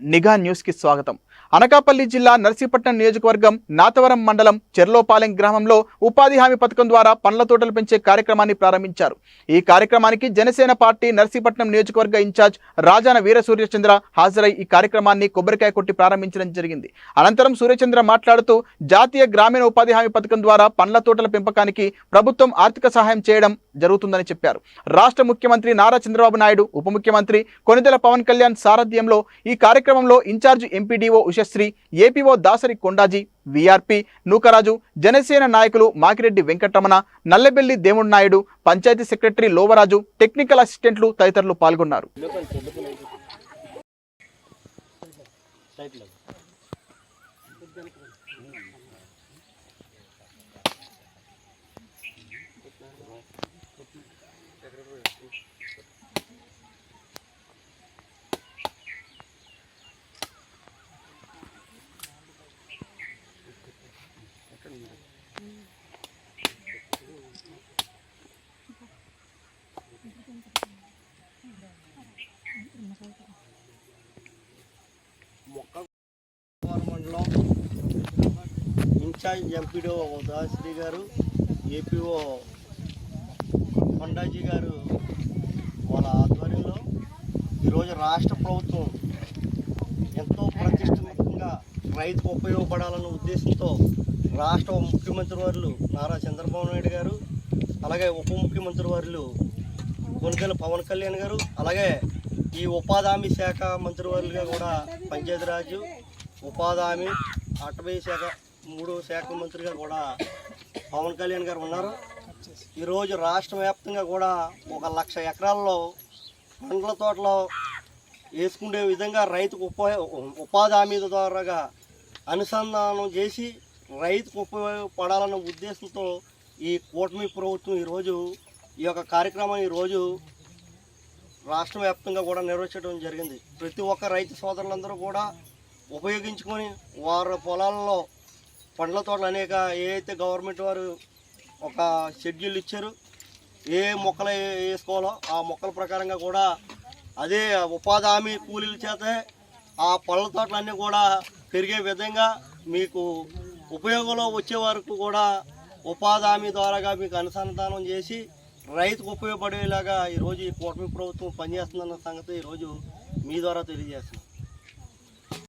నిఘా న్యూస్కి స్వాగతం. అనకాపల్లి జిల్లా నర్సీపట్నం నియోజకవర్గం నాతవరం మండలం చెర్లోపాలెం గ్రామంలో ఉపాధి హామీ పథకం ద్వారా పండ్ల తోటలు పెంచే కార్యక్రమాన్ని ప్రారంభించారు. ఈ కార్యక్రమానికి జనసేన పార్టీ నర్సీపట్నం నియోజకవర్గ ఇన్ఛార్జ్ రాజాన వీర సూర్యచంద్ర హాజరై ఈ కార్యక్రమాన్ని కొబ్బరికాయ కొట్టి ప్రారంభించడం జరిగింది. అనంతరం సూర్యచంద్ర మాట్లాడుతూ జాతీయ గ్రామీణ ఉపాధి హామీ పథకం ద్వారా పండ్ల తోటల పెంపకానికి ప్రభుత్వం ఆర్థిక సహాయం చేయడం జరుగుతుందని చెప్పారు. రాష్ట్ర ముఖ్యమంత్రి నారా చంద్రబాబు నాయుడు ఉప ముఖ్యమంత్రి కొనిదెల పవన్ కళ్యాణ్ సారథ్యంలో ఈ కార్యక్రమంలో in charge MPDO Ushasri APO Dasari Kondaji VRP Nookaraju Janasena నాయకులు మాకిరెడ్డి వెంకటరమణ నల్లబెల్లి దేవుడు నాయుడు పంచాయతీ సెక్రటరీ లోవరాజు టెక్నికల్ అసిస్టెంట్లు తదితరులు పాల్గొన్నారు. ఇన్ఛార్జ్ ఎంపీడో దాశ్రీ గారు ఏపీఓ కొండాజీ గారు వాళ్ళ ఆధ్వర్యంలో ఈరోజు రాష్ట్ర ప్రభుత్వం ఎంతో ప్రతిష్టాత్మకంగా రైతుకు ఉపయోగపడాలన్న ఉద్దేశంతో రాష్ట్ర ముఖ్యమంత్రి వారులు నారా చంద్రబాబు నాయుడు గారు అలాగే ఉప ముఖ్యమంత్రి వారు కొనుగోలు పవన్ కళ్యాణ్ గారు అలాగే ఈ ఉపాధి హామీ శాఖ మంత్రివర్యులుగా కూడా పంచాయతీరాజు ఉపాధి హామీ అటవీ శాఖ మూడు శాఖ మంత్రిగా కూడా పవన్ కళ్యాణ్ గారు ఉన్నారు. ఈరోజు రాష్ట్ర వ్యాప్తంగా కూడా ఒక లక్ష ఎకరాల్లో పండ్ల తోటలో వేసుకునే విధంగా రైతుకు ఉపా ఉపాధి హామీ ద్వారాగా అనుసంధానం చేసి రైతుకు ఉపయోగపడాలన్న ఉద్దేశంతో ఈ కూటమి ప్రభుత్వం ఈరోజు ఈ యొక్క కార్యక్రమాన్ని ఈరోజు రాష్ట్ర వ్యాప్తంగా కూడా నిర్వహించడం జరిగింది. ప్రతి ఒక్క రైతు సోదరులందరూ కూడా ఉపయోగించుకొని వారి పొలాల్లో పండ్ల తోటలు అనేక ఏ గవర్నమెంట్ వారు ఒక షెడ్యూల్ ఇచ్చారు ఏ మొక్కలు వేసుకోవాలో ఆ మొక్కల ప్రకారంగా కూడా అదే ఉపాధి హామీ కూలీల చేత ఆ పళ్ళ తోటలన్నీ కూడా పెరిగే విధంగా మీకు ఉపయోగంలో వచ్చే వరకు కూడా ఉపాధి హామీ ద్వారాగా మీకు అనుసంధానం చేసి రైతుకు ఉపయోగపడేలాగా ఈరోజు ఈ కూటమి ప్రభుత్వం పనిచేస్తుందన్న సంగతి ఈరోజు మీ ద్వారా తెలియజేస్తున్నాం.